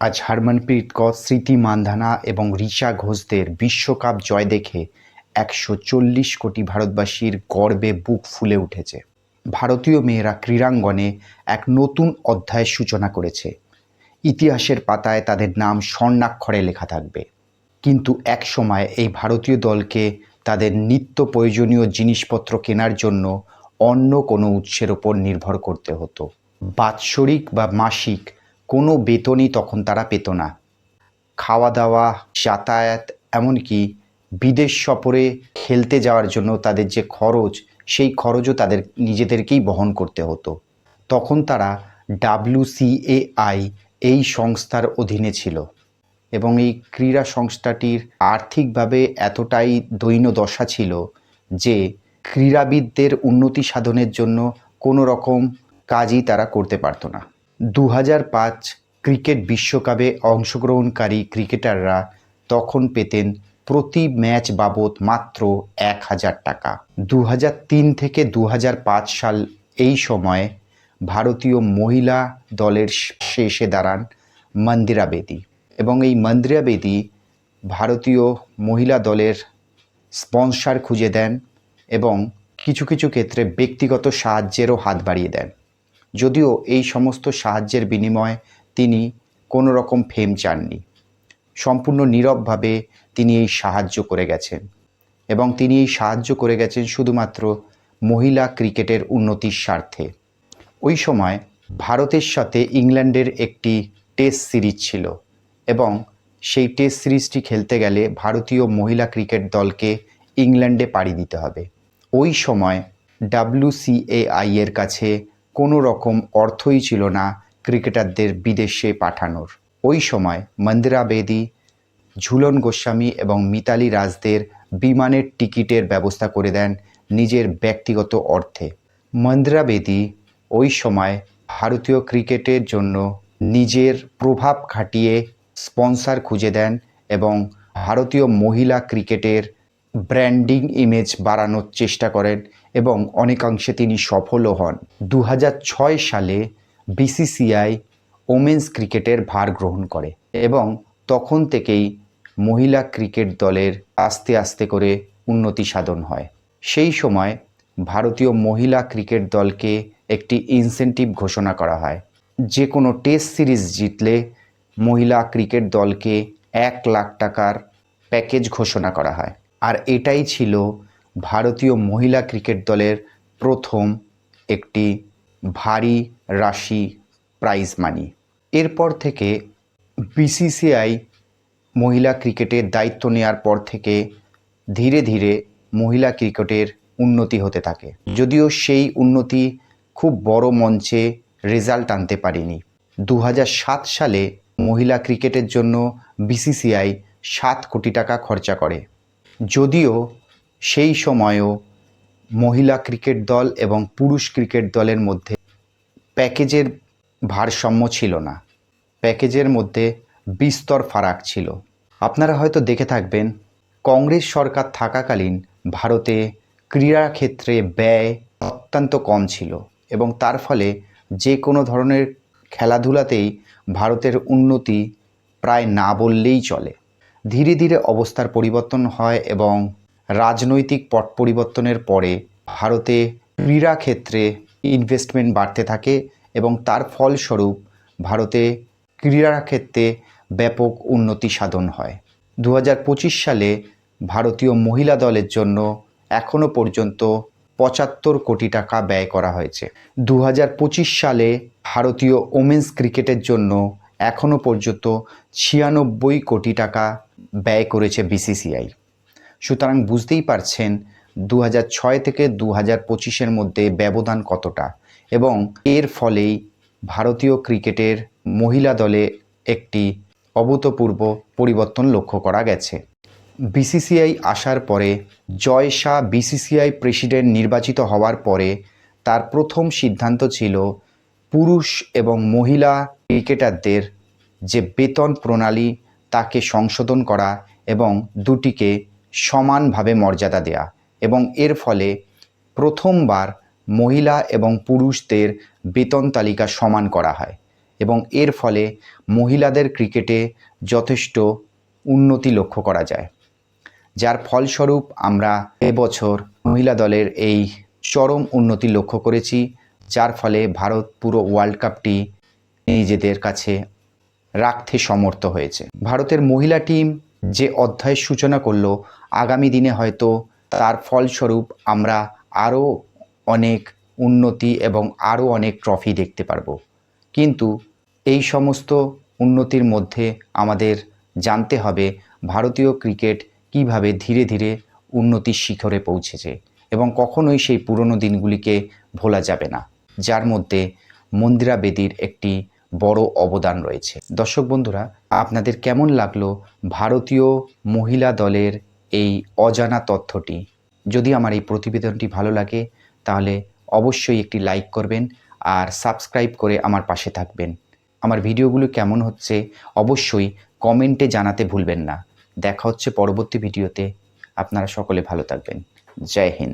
আজ হরমনপ্রীত কৌর, স্মৃতি মান্ধানা এবং ঋষা ঘোষদের বিশ্বকাপ জয় দেখে একশো চল্লিশ কোটি ভারতবাসীর গর্বে বুক ফুলে উঠেছে। ভারতীয় মেয়েরা ক্রীড়াঙ্গনে এক নতুন অধ্যায়ের সূচনা করেছে। ইতিহাসের পাতায় তাদের নাম স্বর্ণাক্ষরে লেখা থাকবে। কিন্তু এক সময় এই ভারতীয় দলকে তাদের নিত্য প্রয়োজনীয় জিনিসপত্র কেনার জন্য অন্য কোনো উৎসের ওপর নির্ভর করতে হতো। বাৎসরিক বা মাসিক কোনো বেতনই তখন তারা পেত না। খাওয়া দাওয়া যাতায়াত, এমনকি বিদেশ সফরে খেলতে যাওয়ার জন্য তাদের যে খরচ, সেই খরচও তাদের নিজেদেরকেই বহন করতে হতো। তখন তারা ডাব্লিউসিএআই এই সংস্থার অধীনে ছিল এবং এই ক্রীড়া সংস্থাটির আর্থিকভাবে এতটাই দৈন্য দশা ছিল যে ক্রীড়াবিদদের উন্নতি সাধনের জন্য কোনো রকম কাজই তারা করতে পারতো না। দু পাঁচ ক্রিকেট বিশ্বকাপে অংশগ্রহণকারী ক্রিকেটাররা তখন পেতেন প্রতি ম্যাচ বাবদ মাত্র এক হাজার টাকা। দু তিন থেকে দু হাজার পাঁচ সাল এই সময়ে ভারতীয় মহিলা দলের শেষে দাঁড়ান মন্দিরা বেদি এবং এই মন্দিরা বেদি ভারতীয় মহিলা দলের স্পন্সর খুঁজে দেন এবং কিছু কিছু ক্ষেত্রে ব্যক্তিগত সাহায্যেরও হাত বাড়িয়ে দেন। যদিও এই সমস্ত সাহায্যের বিনিময়ে তিনি কোনো রকম ফেম চাননি। সম্পূর্ণ নীরবভাবে তিনি এই সাহায্য করে গেছেন এবং তিনি এই সাহায্য করে গেছেন শুধুমাত্র মহিলা ক্রিকেটের উন্নতির স্বার্থে। ওই সময় ভারতের সাথে ইংল্যান্ডের একটি টেস্ট সিরিজ ছিল এবং সেই টেস্ট সিরিজটি খেলতে গেলে ভারতীয় মহিলা ক্রিকেট দলকে ইংল্যান্ডে পাড়ি দিতে হবে। ওই সময় ডাব্লিউসিএআই এর কাছে কোনো রকম অর্থই ছিল না ক্রিকেটারদের বিদেশে পাঠানোর। ওই সময় মন্দিরা বেদি, ঝুলন গোস্বামী এবং মিতালি রাজদের বিমানের টিকিটের ব্যবস্থা করে দেন নিজের ব্যক্তিগত অর্থে। মন্দিরা বেদি ওই সময় ভারতীয় ক্রিকেটের জন্য নিজের প্রভাব খাটিয়ে স্পন্সর খুঁজে দেন এবং ভারতীয় মহিলা ক্রিকেটের ব্র্যান্ডিং ইমেজ বাড়ানোর চেষ্টা করেন এবং অনেকাংশে তিনি সফলও হন। দু হাজার ছয় সালে বিসিসিআই ওমেন্স ক্রিকেটের ভার গ্রহণ করে এবং তখন থেকেই মহিলা ক্রিকেট দলের আস্তে আস্তে করে উন্নতি সাধন হয়। সেই সময় ভারতীয় মহিলা ক্রিকেট দলকে একটি ইনসেন্টিভ ঘোষণা করা হয় যে কোনো টেস্ট সিরিজ জিতলে মহিলা ক্রিকেট দলকে এক লাখ টাকার প্যাকেজ ঘোষণা করা হয়। আর এটাই ছিল ভারতীয় মহিলা ক্রিকেট দলের প্রথম একটি ভারী রাশি প্রাইজ মানি এরপর থেকে বিসিসিআই মহিলা ক্রিকেটের দায়িত্ব নেওয়ার পর থেকে ধীরে ধীরে মহিলা ক্রিকেটের উন্নতি হতে থাকে। যদিও সেই উন্নতি খুব বড় মঞ্চে রেজাল্ট আনতে পারেনি। দু হাজার সাত সালে মহিলা ক্রিকেটের জন্য বিসিসিআই সাত কোটি টাকা খরচা করে। যদিও সেই সময়ও মহিলা ক্রিকেট দল এবং পুরুষ ক্রিকেট দলের মধ্যে প্যাকেজের ভারসাম্য ছিল না। প্যাকেজের মধ্যে বিস্তর ফারাক ছিল। আপনারা হয়তো দেখে থাকবেন, কংগ্রেস সরকার থাকাকালীন ভারতে ক্রীড়া ক্ষেত্রে ব্যয় অত্যন্ত কম ছিল এবং তার ফলে যে কোনো ধরনের খেলাধুলাতেই ভারতের উন্নতি প্রায় না বললেই চলে। ধীরে ধীরে অবস্থার পরিবর্তন হয় এবং রাজনৈতিক পট পরিবর্তনের পরে ভারতে ক্রীড়া ক্ষেত্রে ইনভেস্টমেন্ট বাড়তে থাকে এবং তার ফলস্বরূপ ভারতে ক্রীড়া ক্ষেত্রে ব্যাপক উন্নতি সাধন হয়। দু হাজার পঁচিশ সালে ভারতীয় মহিলা দলের জন্য এখনও পর্যন্ত পঁচাত্তর কোটি টাকা ব্যয় করা হয়েছে। দু হাজার পঁচিশ সালে ভারতীয় ওমেন্স ক্রিকেটের জন্য এখনও পর্যন্ত ছিয়ানব্বই কোটি টাকা ব্যয় করেছে বিসিসিআই সুতরাং বুঝতেই পারছেন দু ছয় থেকে দু হাজার পঁচিশের মধ্যে ব্যবধান কতটা এবং এর ফলেই ভারতীয় ক্রিকেটের মহিলা দলে একটি অভূতপূর্ব পরিবর্তন লক্ষ্য করা গেছে। বিসিসিআই আসার পরে, জয় শাহ বিসিসিআই প্রেসিডেন্ট নির্বাচিত হওয়ার পরে তার প্রথম সিদ্ধান্ত ছিল পুরুষ এবং মহিলা ক্রিকেটারদের যে বেতন প্রণালী তাকে সংশোধন করা এবং দুটিকে সমানভাবে মর্যাদা দেয়া এবং এর ফলে প্রথমবার মহিলা এবং পুরুষদের বেতন তালিকা সমান করা হয় এবং এর ফলে মহিলাদের ক্রিকেটে যথেষ্ট উন্নতি লক্ষ্য করা যায়। যার ফলস্বরূপ আমরা এবছর মহিলা দলের এই চরম উন্নতি লক্ষ্য করেছি, যার ফলে ভারত পুরো ওয়ার্ল্ড কাপটি নিজেদের কাছে রাখতে সমর্থ হয়েছে। ভারতের মহিলা টিম যে অধ্যায়ের সূচনা করল, আগামী দিনে হয়তো তার ফলস্বরূপ আমরা আরও অনেক উন্নতি এবং আরও অনেক ট্রফি দেখতে পারব। কিন্তু এই সমস্ত উন্নতির মধ্যে আমাদের জানতে হবে ভারতীয় ক্রিকেট কীভাবে ধীরে ধীরে উন্নতির শিখরে পৌঁছেছে এবং কখনোই সেই পুরনো দিনগুলিকে ভোলা যাবে না, যার মধ্যে মন্দিরা বেদির একটি বড় অবদান রয়েছে। দর্শক বন্ধুরা, আপনাদের কেমন লাগল ভারতীয় মহিলা দলের এই অজানা তথ্যটি? যদি আমার এই প্রতিবেদনটি ভালো লাগে, তাহলে অবশ্যই একটি লাইক করবেন আর সাবস্ক্রাইব করে আমার পাশে থাকবেন। আমার ভিডিওগুলো কেমন হচ্ছে অবশ্যই কমেন্টে জানাতে ভুলবেন না। দেখা হচ্ছে পরবর্তী ভিডিওতে। আপনারা সকলে ভালো থাকবেন। জয় হিন্দ।